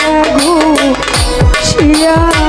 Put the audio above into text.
শ্বশুর বাড়ি ঘুষিয়া ঘুষিয়া